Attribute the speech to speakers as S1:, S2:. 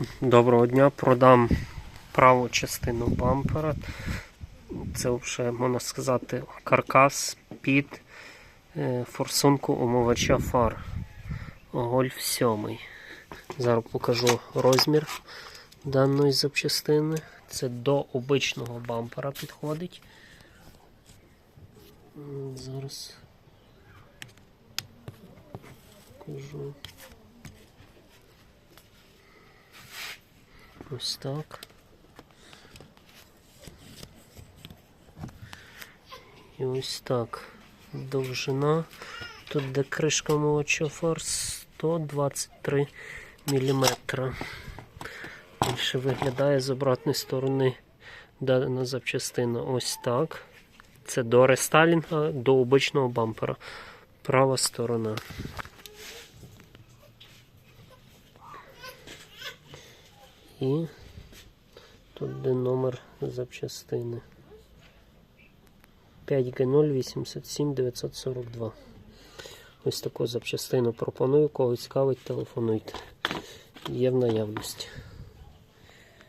S1: Доброго дня, продам праву частину бампера. Це вже, можна сказати, каркас під е, форсунку умивача фар. Гольф 7. Зараз покажу розмір даної запчастини. Це до обичного бампера підходить. Зараз покажу. Ось так. І ось так. Довжина. Тут де кришка молодшого фар 123 мм. Більше виглядає з обратної сторони дана запчастина. Ось так. Це до рестайлінга, до обичного бампера. Права сторона. І тут де номер запчастини. 5G0 87 942. Ось таку запчастину пропоную. Кого цікавить, телефонуйте. Є в наявності.